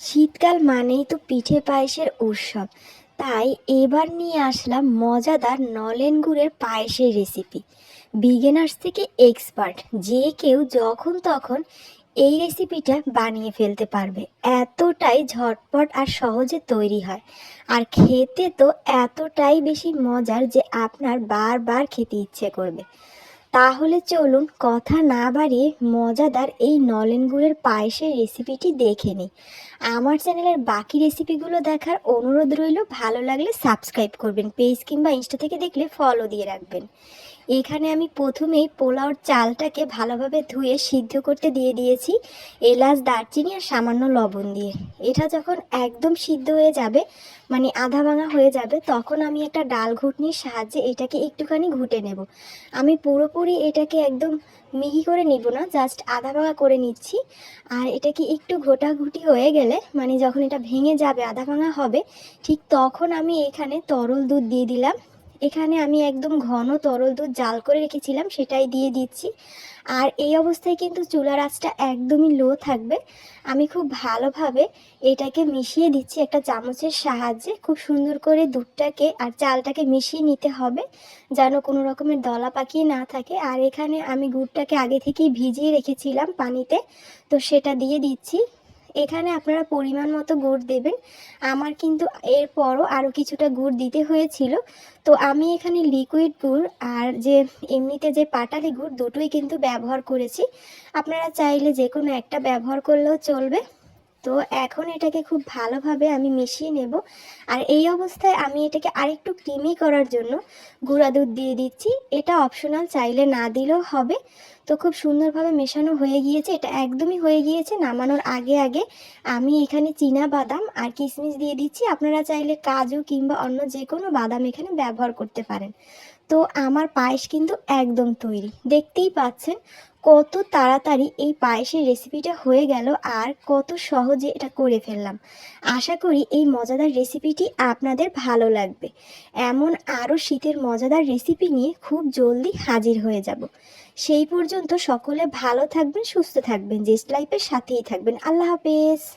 শীতকাল মানেই তো পিঠে পায়েসের উৎসব। তাই এবার নিয়ে আসলাম মজাদার নলেন গুড়ের পায়েসের রেসিপি বিগিনার্স থেকে এক্সপার্ট যে কেউ যখন তখন এই রেসিপিটা বানিয়ে ফেলতে পারবে। এতটাই ঝটপট আর সহজে তৈরি হয়। আর খেতে তো এতটাই বেশি মজার যে আপনার বারবার খেতে ইচ্ছে করবে। তাহলে চলুন কথা না বাড়িয়ে মজাদার এই নলেন গুড়ের পায়েসের রেসিপিটি দেখে নিই। আমার চ্যানেলের বাকি রেসিপিগুলো দেখার অনুরোধ রইল, ভালো লাগলে সাবস্ক্রাইব করবেন পেজ কিংবা ইনস্টা থেকে দেখলে ফলো দিয়ে রাখবেন। এখানে আমি প্রথমেই পোলাওর চালটাকে ভালোভাবে ধুয়ে সিদ্ধ করতে দিয়ে দিয়েছি, এলাচ, দারচিনি আর সামান্য লবণ দিয়ে। এটা যখন একদম সিদ্ধ হয়ে যাবে মানে আধা ভাঙা হয়ে যাবে, তখন আমি একটা ডাল ঘুটনির সাহায্যে এটাকে একটুখানি ঘুটে নেব। আমি পুরোপুরি এটাকে একদম মিহি করে নিব না জাস্ট আধা ভাঙা করে নিচ্ছি। আর এটাকে একটু ঘোটাঘুটি হয়ে গেলে মানে যখন এটা ভেঙে যাবে, আধা ভাঙা হবে, ঠিক তখন আমি এখানে তরল দুধ দিয়ে দিলাম। এখানে আমি একদম ঘন তরল দুধ জাল করে রেখেছিলাম, সেটাই দিয়ে দিচ্ছি। আর এই অবস্থায় কিন্তু চুলার আঁচটা একদমই লো থাকবে। আমি খুব ভালোভাবে এটাকে মিশিয়ে দিচ্ছি একটা চামচের সাহায্যে। খুব সুন্দর করে দুধটাকে আর চালটাকে মিশিয়ে নিতে হবে, যেন কোনো রকমের দলা পাকিয়ে না থাকে। আর এখানে আমি গুড়টাকে আগে থেকেই ভিজিয়ে রেখেছিলাম পানিতে, তো সেটা দিয়ে দিচ্ছি। এখানে আপনারা পরিমাণ মতো গুড় দেবেন। আমার কিন্তু এরপরও আরও কিছুটা গুড় দিতে হয়েছিল। তো আমি এখানে লিকুইড গুড় আর যে এমনিতে যে পাটালি গুড় দুটোই কিন্তু ব্যবহার করেছি। আপনারা চাইলে যে কোনো একটা ব্যবহার করলেও চলবে। তো এখন এটাকে খুব ভালোভাবে আমি মিশিয়ে নেব। আর এই অবস্থায় আমি এটাকে আরেকটু ক্রিমি করার জন্য গুঁড়া দুধ দিয়ে দিচ্ছি। এটা অপশনাল চাইলে না দিলেও হবে। তো খুব সুন্দরভাবে মেশানো হয়ে গিয়েছে। এটা একদমই হয়ে গিয়েছে নামানোর আগে আগে। আমি এখানে চীনা বাদাম আর কিশমিশ দিয়ে দিচ্ছি। আপনারা চাইলে কাজু কিংবা অন্য যে কোনো বাদাম এখানে ব্যবহার করতে পারেন। তো আমার পায়েস কিন্তু একদম তৈরি। দেখতেই পাচ্ছেন কত তাড়াতাড়ি এই পায়েসের রেসিপিটা হয়ে গেল আর কত সহজে এটা করে ফেললাম। আশা করি এই মজাদার রেসিপিটি আপনাদের ভালো লাগবে। এমন আরও শীতের মজাদার রেসিপি নিয়ে খুব জলদি হাজির হয়ে যাব। সেই পর্যন্ত সকলে ভালো থাকবেন, সুস্থ থাকবেন জেস্ট লাইফের সাথেই থাকবেন। আল্লাহ হাফেজ।